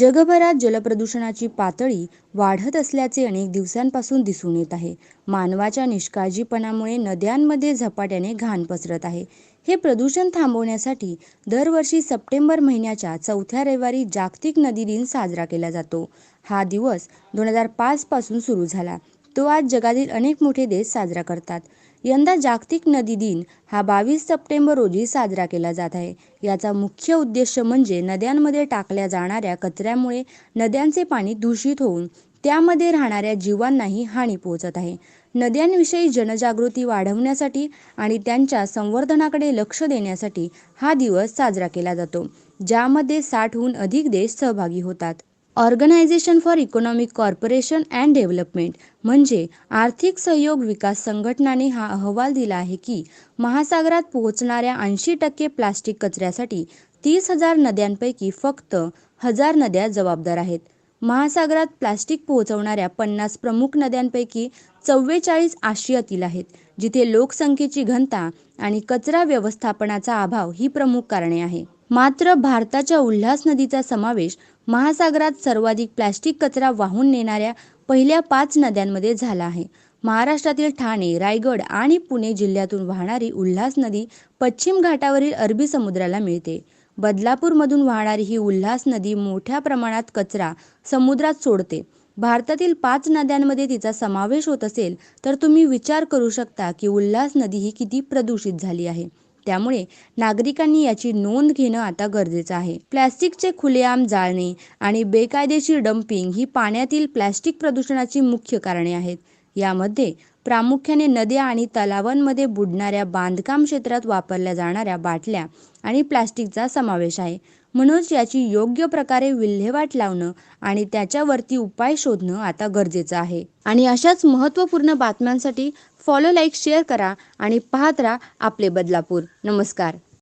जगभरात जलप्रदूषणाची पातळी वाढत असल्याचे अनेक दिवसांपासून दिसून येत आहे. मानवाच्या निष्काळजीपणामुळे नद्यांमध्ये झपाट्याने घाण पसरत आहे. हे प्रदूषण थांबवण्यासाठी दरवर्षी सप्टेंबर महिन्याच्या चौथ्या रविवारी जागतिक नदी दिन साजरा केला जातो. हा दिवस दोन हजार पाचपासून सुरू झाला, तो आज जगातील अनेक मोठे देश साजरा करतात. यंदा जागतिक नदी दिन हा बावीस सप्टेंबर रोजी साजरा केला जात आहे. याचा मुख्य उद्देश म्हणजे नद्यांमध्ये टाकल्या जाणाऱ्या कचऱ्यामुळे नद्यांचे पाणी दूषित होऊन त्यामध्ये राहणाऱ्या जीवांनाही हानी पोहोचत आहे. नद्यांविषयी जनजागृती वाढवण्यासाठी आणि त्यांच्या संवर्धनाकडे लक्ष देण्यासाठी हा दिवस साजरा केला जातो, ज्यामध्ये साठहून अधिक देश सहभागी होतात. Organisation for economic corporation and development म्हणजे आर्थिक सहयोग विकास संघटनाने हा अहवाल दिला आहे की महासागरात पोहोचणाऱ्या ऐंशी टक्के प्लास्टिक कचऱ्यासाठी तीस हजार नद्यांपैकी फक्त हजार नद्या जबाबदार आहेत. महासागरात प्लास्टिक पोहोचवणाऱ्या पन्नास प्रमुख नद्यांपैकी चव्वेचाळीस आशियातील आहेत, जिथे लोकसंख्येची घनता आणि कचरा व्यवस्थापनाचा अभाव ही प्रमुख कारणे आहे. मात्र भारताच्या उल्हास नदीचा समावेश महासागरात सर्वाधिक प्लॅस्टिक कचरा वाहून नेणाऱ्या पहिल्या पाच नद्यांमध्ये झाला आहे. महाराष्ट्रातील ठाणे, रायगड आणि पुणे जिल्ह्यातून वाहणारी उल्हास नदी पश्चिम घाटावरील अरबी समुद्राला मिळते. बदलापूरमधून वाहणारी ही उल्हास नदी मोठ्या प्रमाणात कचरा समुद्रात सोडते. भारतातील पाच नद्यांमध्ये तिचा समावेश होत असेल तर तुम्ही विचार करू शकता की उल्हास नदी ही किती प्रदूषित झाली आहे. त्यामुळे नागरिकांनी याची नोंद घेणं आता गरजेचं आहे. प्लॅस्टिकचे खुलेआम जाळणे आणि बेकायदेशीर डंपिंग ही पाण्यातील प्लॅस्टिक प्रदूषणाची मुख्य कारणे आहेत. यामध्ये प्रामुख्याने नद्या आणि तलावांमध्ये बुडणाऱ्या बांधकाम क्षेत्रात वापरल्या जाणाऱ्या बाटल्या आणि प्लास्टिकचा समावेश आहे. म्हणूनच याची योग्य प्रकारे विल्हेवाट लावणं आणि त्याच्यावरती उपाय शोधणं आता गरजेचं आहे. आणि अशाच महत्त्वपूर्ण बातम्यांसाठी फॉलो, लाईक, शेअर करा आणि पाहत राहा आपले बदलापूर. नमस्कार.